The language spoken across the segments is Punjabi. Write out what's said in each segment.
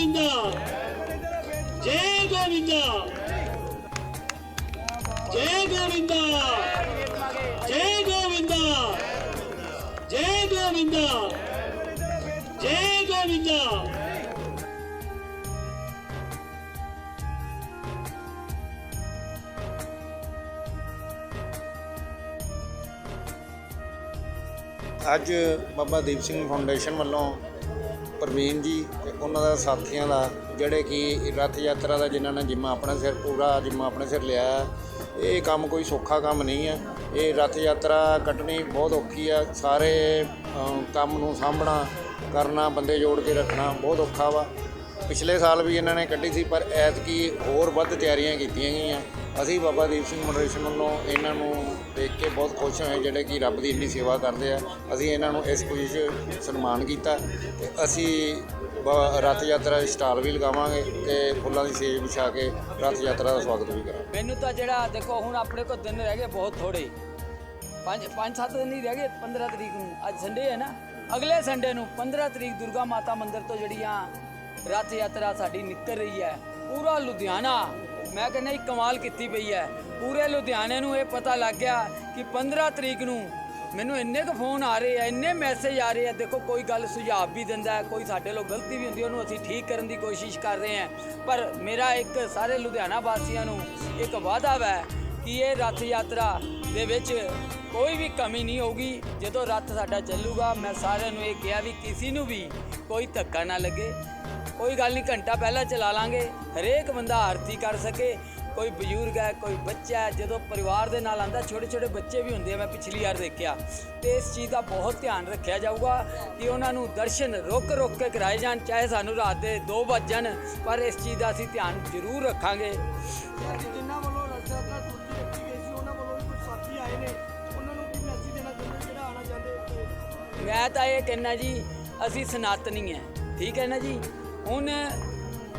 గోవింద జయ గోవింద జయ గోవింద జయ గోవింద జయ గోవింద ਅੱਜ ਬਾਬਾ ਦੀਪ ਸਿੰਘ ਫਾਊਂਡੇਸ਼ਨ ਵੱਲੋਂ ਪ੍ਰਵੀਨ ਜੀ ਤੇ ਉਹਨਾਂ ਦਾ ਸਾਥੀਆਂ ਦਾ, ਜਿਹੜੇ ਕਿ ਰਥ ਯਾਤਰਾ ਦਾ ਜਿਨ੍ਹਾਂ ਨੇ ਜਿੰਮਾ ਆਪਣੇ ਸਿਰ ਪੂਰਾ, ਜਿੰਮਾ ਆਪਣੇ ਸਿਰ ਲਿਆ ਇਹ ਕੰਮ ਕੋਈ ਸੌਖਾ ਕੰਮ ਨਹੀਂ ਹੈ ਇਹ ਰਥ ਯਾਤਰਾ ਕੱਢਣੀ ਬਹੁਤ ਔਖੀ ਆ। ਸਾਰੇ ਕੰਮ ਨੂੰ ਸਾਂਭਣਾ, ਕਰਨਾ, ਬੰਦੇ ਜੋੜ ਕੇ ਰੱਖਣਾ ਬਹੁਤ ਔਖਾ ਵਾ। ਪਿਛਲੇ ਸਾਲ ਵੀ ਇਹਨਾਂ ਨੇ ਕੱਢੀ ਸੀ, ਪਰ ਐਤਕੀ ਹੋਰ ਵੱਧ ਤਿਆਰੀਆਂ ਕੀਤੀਆਂ ਗਈਆਂ। ਅਸੀਂ ਬਾਬਾ ਦੀਪ ਸਿੰਘ ਮਨਰੇਸ਼ਨ ਵੱਲੋਂ ਇਹਨਾਂ ਨੂੰ ਦੇਖ ਕੇ ਬਹੁਤ ਖੁਸ਼ ਹੋਏ, ਜਿਹੜੇ ਕਿ ਰੱਬ ਦੀ ਇੰਨੀ ਸੇਵਾ ਕਰਦੇ ਆ। ਅਸੀਂ ਇਹਨਾਂ ਨੂੰ ਇਸ ਖੁਸ਼ੀ 'ਚ ਸਨਮਾਨ ਕੀਤਾ ਤੇ ਅਸੀਂ ਬ- ਰਥ ਯਾਤਰਾ ਸਟਾਲ ਵੀ ਲਗਾਵਾਂਗੇ ਤੇ ਫੁੱਲਾਂ ਦੀ ਸੇਜ ਵਿਛਾ ਕੇ ਰਥ ਯਾਤਰਾ ਦਾ ਸਵਾਗਤ ਵੀ ਕਰਾਂਗੇ। ਮੈਨੂੰ ਤਾਂ ਜਿਹੜਾ, ਦੇਖੋ, ਹੁਣ ਆਪਣੇ ਕੋਲ ਦਿਨ ਰਹਿ ਗਏ ਬਹੁਤ ਥੋੜੇ ਪੰਜ ਪੰਜ ਸੱਤ ਦਿਨ ਹੀ ਰਹਿ ਗਏ 15 ਤਰੀਕ ਨੂੰ। ਅੱਜ ਸੰਡੇ ਹੈ ਨਾ। ਅਗਲੇ ਸੰਡੇ ਨੂੰ 15 ਤਰੀਕ ਦੁਰਗਾ ਮਾਤਾ ਮੰਦਿਰ ਤੋਂ ਜਿਹੜੀਆਂ ਰਥ ਯਾਤਰਾ ਸਾਡੀ ਨਿਕਲ ਰਹੀ ਹੈ ਪੂਰਾ ਲੁਧਿਆਣਾ ਮੈਂ ਕਹਿੰਦਾ ਇਹ ਕਮਾਲ ਕੀਤੀ ਪਈ ਹੈ ਪੂਰੇ ਲੁਧਿਆਣੇ ਨੂੰ ਇਹ ਪਤਾ ਲੱਗ ਗਿਆ ਕਿ 15 ਤਰੀਕ ਨੂੰ ਮੈਨੂੰ ਇੰਨੇ ਕੁ ਫੋਨ ਆ ਰਹੇ ਆ ਇੰਨੇ ਮੈਸੇਜ ਆ ਰਹੇ ਆ ਦੇਖੋ ਕੋਈ ਗੱਲ ਸੁਝਾਅ ਵੀ ਦਿੰਦਾ ਹੈ ਕੋਈ ਸਾਡੇ ਲੋਕ ਗਲਤੀ ਵੀ ਹੁੰਦੀ ਉਹਨੂੰ ਅਸੀਂ ਠੀਕ ਕਰਨ ਦੀ ਕੋਸ਼ਿਸ਼ ਕਰ ਰਹੇ ਹਾਂ ਪਰ ਮੇਰਾ ਇੱਕ ਸਾਰੇ ਲੁਧਿਆਣਾ ਵਾਸੀਆਂ ਨੂੰ ਇੱਕ ਵਾਅਦਾ ਹੈ ਕਿ ਇਹ ਰਥ ਯਾਤਰਾ ਦੇ ਵਿੱਚ ਕੋਈ ਵੀ ਕਮੀ ਨਹੀਂ ਹੋਊਗੀ ਜਦੋਂ ਰੱਥ ਸਾਡਾ ਚੱਲੂਗਾ ਮੈਂ ਸਾਰਿਆਂ ਨੂੰ ਇਹ ਕਿਹਾ ਵੀ ਕਿਸੇ ਨੂੰ ਵੀ ਕੋਈ ਧੱਕਾ ਨਾ ਲੱਗੇ ਕੋਈ ਗੱਲ ਨਹੀਂ ਘੰਟਾ ਪਹਿਲਾਂ ਚਲਾ ਲਾਂਗੇ। ਹਰੇਕ ਬੰਦਾ ਆਰਤੀ ਕਰ ਸਕੇ। ਕੋਈ ਬਜ਼ੁਰਗ ਹੈ ਕੋਈ ਬੱਚਾ ਹੈ ਜਦੋਂ ਪਰਿਵਾਰ ਦੇ ਨਾਲ ਆਂਦਾ ਛੋਟੇ ਛੋਟੇ ਬੱਚੇ ਵੀ ਹੁੰਦੇ ਆ ਮੈਂ ਪਿਛਲੀ ਵਾਰ ਦੇਖਿਆ। ਤੇ ਇਸ ਚੀਜ਼ ਦਾ ਬਹੁਤ ਧਿਆਨ ਰੱਖਿਆ ਜਾਊਗਾ ਕਿ ਉਹਨਾਂ ਨੂੰ ਦਰਸ਼ਨ ਰੁਕ ਰੁਕ ਕੇ ਕਰਾਏ ਜਾਣ ਚਾਹੇ ਸਾਨੂੰ ਰਾਤ ਦੇ 2 ਵੱਜ ਜਾਣ ਪਰ ਇਸ ਚੀਜ਼ ਦਾ ਅਸੀਂ ਧਿਆਨ ਜ਼ਰੂਰ ਰੱਖਾਂਗੇ। ਜਿਨ੍ਹਾਂ ਵੱਲੋਂ ਰਸਤਾ ਟੁੱਟੀ ਰੱਖੀ ਗਈ ਸੀ ਉਹਨਾਂ ਵੱਲੋਂ ਵੀ ਕੁਝ ਸਾਥੀ ਆਏ ਨੇ। ਉਹਨਾਂ ਨੂੰ ਕੀ ਮੈਸੇਜ ਦੇਣਾ ਚਾਹੁੰਦੇ ਜਿਹੜਾ ਆਣਾ ਚਾਹੁੰਦੇ ਉੱਥੇ ਮੈਂ ਤਾਂ ਇਹ ਕਹਿਣਾ ਜੀ ਅਸੀਂ ਸਨਾਤਨੀ ਹੈ। ਠੀਕ ਹੈ ਨਾ ਜੀ? ਹੁਣ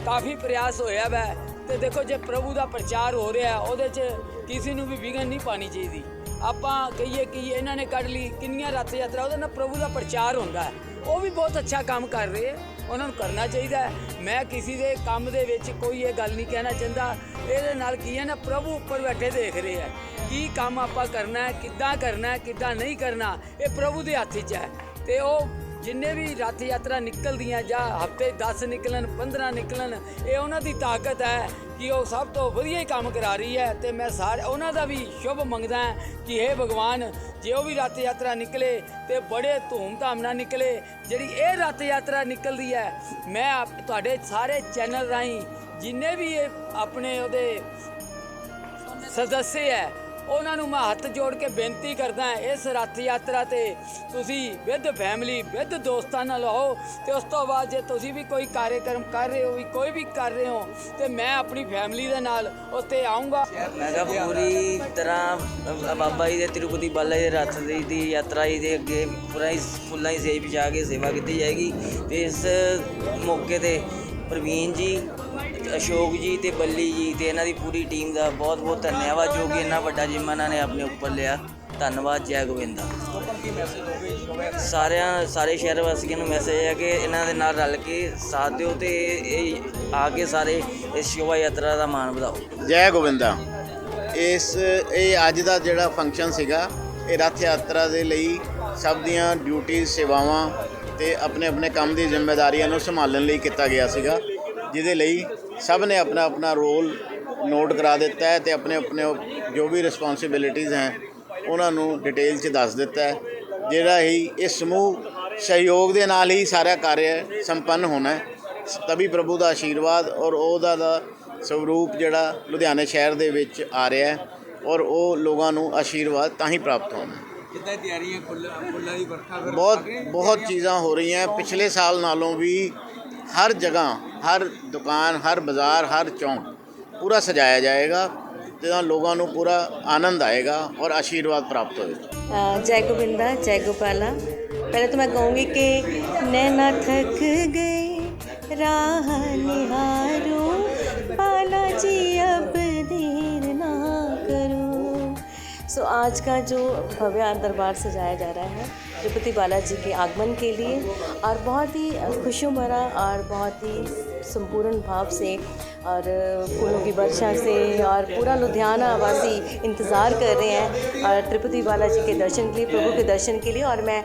ਕਾਫੀ ਪ੍ਰਯਾਸ ਹੋਇਆ ਵੈ। ਤੇ ਦੇਖੋ ਜੇ ਪ੍ਰਭੂ ਦਾ ਪ੍ਰਚਾਰ ਹੋ ਰਿਹਾ, ਉਹਦੇ 'ਚ ਕਿਸੇ ਨੂੰ ਵੀ ਵਿਘਨ ਨਹੀਂ ਪਾਣੀ ਚਾਹੀਦੀ। ਆਪਾਂ ਕਹੀਏ ਕਿ ਇਹਨਾਂ ਨੇ ਕੱਢ ਲਈ, ਕਿੰਨੀਆਂ ਰੱਥ ਯਾਤਰਾ ਉਹਦੇ ਨਾਲ ਪ੍ਰਭੂ ਦਾ ਪ੍ਰਚਾਰ ਹੁੰਦਾ ਹੈ। ਉਹ ਵੀ ਬਹੁਤ ਅੱਛਾ ਕੰਮ ਕਰ ਰਹੇ ਹੈ, ਉਹਨਾਂ ਨੂੰ ਕਰਨਾ ਚਾਹੀਦਾ ਮੈਂ ਕਿਸੇ ਦੇ ਕੰਮ ਦੇ ਵਿੱਚ ਕੋਈ ਇਹ ਗੱਲ ਨਹੀਂ ਕਹਿਣਾ ਚਾਹੁੰਦਾ। ਇਹਦੇ ਨਾਲ ਕੀ ਹੈ ਨਾ, ਪ੍ਰਭੂ ਉੱਪਰ ਬੈਠੇ ਦੇਖ ਰਹੇ ਹੈ। ਕੀ ਕੰਮ ਆਪਾਂ ਕਰਨਾ ਹੈ, ਕਿੱਦਾਂ ਕਰਨਾ ਹੈ, ਕਿੱਦਾਂ ਨਹੀਂ ਕਰਨਾ, ਇਹ ਪ੍ਰਭੂ ਦੇ ਹੱਥ 'ਚ ਹੈ। ਤੇ ਉਹ ਜਿੰਨੇ ਵੀ ਰਥ ਯਾਤਰਾ ਨਿਕਲਦੀਆਂ ਜਾਂ ਹਫ਼ਤੇ 10 ਨਿਕਲਣ 15 ਨਿਕਲਣ, ਇਹ ਉਹਨਾਂ ਦੀ ਤਾਕਤ ਹੈ ਕਿ ਉਹ ਸਭ ਤੋਂ ਵਧੀਆ ਹੀ ਕੰਮ ਕਰਾ ਰਹੀ ਹੈ ਤੇ ਮੈਂ ਸਾਰੇ, ਉਹਨਾਂ ਦਾ ਵੀ ਸ਼ੁਭ ਮੰਗਦਾ ਕਿ हे ਭਗਵਾਨ, ਜੇ ਉਹ ਵੀ ਰੱਥ ਯਾਤਰਾ ਨਿਕਲੇ ਤੇ ਬੜੇ ਧੂਮ-ਧਾਮ ਨਾਲ ਨਿਕਲੇ, ਜਿਹੜੀ ਇਹ ਰਥ ਯਾਤਰਾ ਨਿਕਲਦੀ ਹੈ, ਮੈਂ ਆਪ- ਤੁਹਾਡੇ ਸਾਰੇ ਚੈਨਲ ਰਾਹੀਂ ਜਿੰਨੇ ਵੀ ਇਹ ਆਪਣੇ ਉਹਦੇ ਸਦੱਸਿਆ ਹੈ ਉਹਨਾਂ ਨੂੰ ਮੈਂ ਹੱਥ ਜੋੜ ਕੇ ਬੇਨਤੀ ਕਰਦਾ ਇਸ ਰੱਥ ਯਾਤਰਾ ਤੇ ਤੁਸੀਂ ਵਿਦ ਫੈਮਿਲੀ ਵਿਦ ਦੋਸਤਾਂ ਨਾਲ ਆਓ ਤੇ ਉਸ ਤੋਂ ਬਾਅਦ ਜੇ ਤੁਸੀਂ ਵੀ ਕੋਈ ਕਾਰਜਕ੍ਰਮ ਕਰ ਰਹੇ ਹੋ, ਵੀ ਕੋਈ ਵੀ ਕਰ ਰਹੇ ਹੋ, ਤੇ ਮੈਂ ਆਪਣੀ ਫੈਮਿਲੀ ਦੇ ਨਾਲ ਉੱਥੇ ਆਉਂਗਾ ਮੈਂ ਕਿਹਾ ਪੂਰੀ ਤਰ੍ਹਾਂ ਬਾਬਾ ਜੀ ਦੇ ਤਿਰੂਪਤੀ ਬਾਲਾ ਜੀ ਦੇ ਰੱਥ ਦੀ ਦੀ ਯਾਤਰਾ ਜੀ ਦੇ ਅੱਗੇ ਪੂਰਾ ਹੀ ਫੁੱਲਾਂ ਦੀ ਸੇਜ ਵਿਛਾ ਕੇ ਸੇਵਾ ਕੀਤੀ ਜਾਏਗੀ ਤੇ ਇਸ ਮੌਕੇ ਤੇ ਪ੍ਰਵੀਨ ਜੀ, ਅਸ਼ੋਕ ਜੀ ਤੇ ਬੱਲੀ ਜੀ ਤੇ ਇਹਨਾਂ ਦੀ ਪੂਰੀ ਟੀਮ ਦਾ ਬਹੁਤ ਬਹੁਤ ਧੰਨਵਾਦ, ਜੋ ਕਿ ਇੰਨਾ ਵੱਡਾ ਜਿੰਮਾ ਇਹਨਾਂ ਨੇ ਆਪਣੇ ਉੱਪਰ ਲਿਆ। ਧੰਨਵਾਦ, ਜੈ ਗੋਬਿੰਦਾ ਸਾਰਿਆਂ, ਸਾਰੇ ਸ਼ਹਿਰ ਵਾਸੀਆਂ ਨੂੰ ਮੈਸੇਜ ਹੈ ਕਿ ਇਹਨਾਂ ਦੇ ਨਾਲ ਰਲ ਕੇ ਸਾਥ ਦਿਓ ਤੇ ਇਹ ਆ ਕੇ ਸਾਰੇ ਇਸ ਸ਼ੋਭਾ ਯਾਤਰਾ ਦਾ ਮਾਣ ਵਧਾਓ। ਜੈ ਗੋਬਿੰਦਾ ਇਸ, ਇਹ ਅੱਜ ਦਾ ਜਿਹੜਾ ਫੰਕਸ਼ਨ ਸੀਗਾ, ਇਹ ਰੱਥ ਯਾਤਰਾ ਦੇ ਲਈ ਸਭ ਦੀਆਂ ਡਿਊਟੀ ਸੇਵਾਵਾਂ ਤੇ ਆਪਣੇ ਆਪਣੇ ਕੰਮ ਦੀ ਜ਼ਿੰਮੇਵਾਰੀਆਂ ਨੂੰ ਸੰਭਾਲਣ ਲਈ ਕੀਤਾ ਗਿਆ ਸੀਗਾ, ਜਿਹਦੇ ਲਈ ਸਭ ਨੇ ਆਪਣਾ ਆਪਣਾ ਰੋਲ ਨੋਟ ਕਰਾ ਦਿੱਤਾ ਹੈ ਤੇ ਆਪਣੇ ਆਪਣੇ ਜੋ ਵੀ ਰਿਸਪੌਂਸਿਬਿਲਿਟੀਆਂ ਹੈ, ਉਹਨਾਂ ਨੂੰ ਡਿਟੇਲ 'ਚ ਦੱਸ ਦਿੱਤਾ ਹੈ। ਜਿਹੜਾ ਹੀ ਇਸ ਸਮੂਹ ਸਹਿਯੋਗ ਦੇ ਨਾਲ ਹੀ ਸਾਰਾ ਕਾਰਜ ਸੰਪੰਨ ਹੋਣਾ ਹੈ ਤभी ਪ੍ਰਭੂ ਦਾ ਆਸ਼ੀਰਵਾਦ ਔਰ ਉਹਦਾ ਦਾ ਸਵਰੂਪ ਜਿਹੜਾ ਲੁਧਿਆਣੇ ਸ਼ਹਿਰ ਦੇ ਵਿੱਚ ਆ ਰਿਹਾ ਹੈ ਔਰ ਉਹ ਲੋਕਾਂ ਨੂੰ ਆਸ਼ੀਰਵਾਦ ਤਾਂ ਹੀ ਪ੍ਰਾਪਤ ਹੋਣਾ ਕਿੱਦਾਂ ਤਿਆਰੀਆਂ ਫੁੱਲਾਂ ਫੁੱਲਾਂ ਦੀ ਵਰਖਾ ਫਿਰ ਬਹੁਤ ਬਹੁਤ ਚੀਜ਼ਾਂ ਹੋ ਰਹੀਆਂ ਪਿਛਲੇ ਸਾਲ ਨਾਲੋਂ ਵੀ ਹਰ ਜਗ੍ਹਾ ਹਰ ਦੁਕਾਨ ਹਰ ਬਾਜ਼ਾਰ ਹਰ ਚੌਂਕ ਪੂਰਾ ਸਜਾਇਆ ਜਾਏਗਾ ਜਿਹਦਾ ਲੋਕਾਂ ਨੂੰ ਪੂਰਾ ਆਨੰਦ ਆਏਗਾ ਔਰ ਆਸ਼ੀਰਵਾਦ ਪ੍ਰਾਪਤ ਹੋਵੇਗਾ ਜੈ ਗੋਬਿੰਦਾ ਜੈ ਗੋਪਾਲਾ। ਪਹਿਲੇ ਤਾਂ ਮੈਂ ਕਹੂੰਗੀ ਕਿ ਨੈਣਾ ਥੱਕ ਗਏ ਰਾਹ ਨਿਹਾਰੋ ਪਾਲਾ ਜੀ सो आज का जो भव्य दरबार सजाया जा रहा है तिरुपति बालाजी के आगमन के लिए और बहुत ही खुशियों भरा और बहुत ही संपूर्ण भाव से और फूलों की वर्षा से और पूरा लुधियाना वासी इंतज़ार कर रहे हैं और तिरुपति बालाजी के दर्शन के लिए, प्रभु के दर्शन के लिए और मैं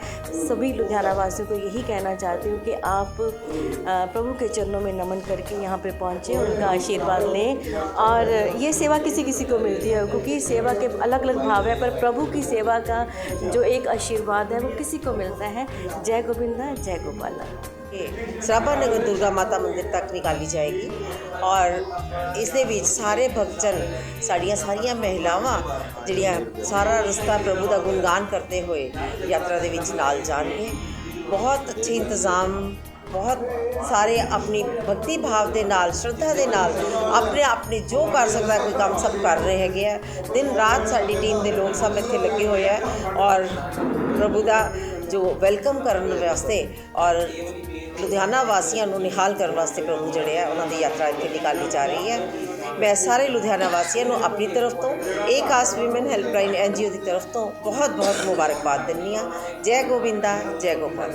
सभी लुधियाना वासियों को यही कहना चाहती हूँ कि आप प्रभु के चरणों में नमन करके यहाँ पे पहुँचे उनका आशीर्वाद लें और ये सेवा किसी किसी को मिलती है, क्योंकि सेवा के अलग अलग भाव है, पर प्रभु की सेवा का जो एक आशीर्वाद है वो किसी को मिलता है जय गोविंदा जय गोपाला ਇਹ ਸਰਾਭਾ ਨਗਰ ਦੁਰਗਾ ਮਾਤਾ ਮੰਦਿਰ ਤੱਕ ਨਿਕਾਲੀ ਜਾਏਗੀ ਔਰ ਇਸ ਦੇ ਵਿੱਚ ਸਾਰੇ ਭਗਤਜਨ ਸਾਡੀਆਂ ਸਾਰੀਆਂ ਮਹਿਲਾਵਾਂ ਜਿਹੜੀਆਂ ਸਾਰਾ ਰਸਤਾ ਪ੍ਰਭੂ ਦਾ ਗੁਣਗਾਨ ਕਰਦੇ ਹੋਏ ਯਾਤਰਾ ਦੇ ਵਿੱਚ ਨਾਲ ਜਾਣਗੇ ਬਹੁਤ ਅੱਛੇ ਇੰਤਜ਼ਾਮ ਬਹੁਤ ਸਾਰੇ ਆਪਣੀ ਭਗਤੀ ਭਾਵ ਦੇ ਨਾਲ, ਸ਼ਰਧਾ ਦੇ ਨਾਲ ਆਪਣੇ ਆਪਣੇ ਜੋ ਕਰ ਸਕਦਾ ਕੋਈ ਕੰਮ ਸਭ ਕਰ ਰਹੇ ਹੈਗੇ ਆ। ਦਿਨ ਰਾਤ ਸਾਡੀ ਟੀਮ ਦੇ ਲੋਕ ਸਭ ਇੱਥੇ ਲੱਗੇ ਹੋਏ ਆ ਔਰ ਪ੍ਰਭੂ ਦਾ ਜੋ ਵੈਲਕਮ ਕਰਨ ਵਾਸਤੇ ਔਰ ਲੁਧਿਆਣਾ ਵਾਸੀਆਂ ਨੂੰ ਨਿਹਾਲ ਕਰਨ ਵਾਸਤੇ ਪ੍ਰਭੂ ਜਿਹੜੇ ਆ, ਉਹਨਾਂ ਦੀ ਯਾਤਰਾ ਇੱਥੇ ਨਿਕਾਲੀ ਜਾ ਰਹੀ ਹੈ। ਮੈਂ ਸਾਰੇ ਲੁਧਿਆਣਾ ਵਾਸੀਆਂ ਨੂੰ ਆਪਣੀ ਤਰਫ ਤੋਂ ਏ ਕਾਸ ਵਿਮਨ ਹੈਲਪਲਾਈਨ ਐਨਜੀਓ ਦੀ ਤਰਫ ਤੋਂ ਬਹੁਤ ਬਹੁਤ ਮੁਬਾਰਕਬਾਦ ਦਿੰਦੀ ਹਾਂ। ਜੈ ਗੋਬਿੰਦਾ ਜੈ ਗੋਪਾਲ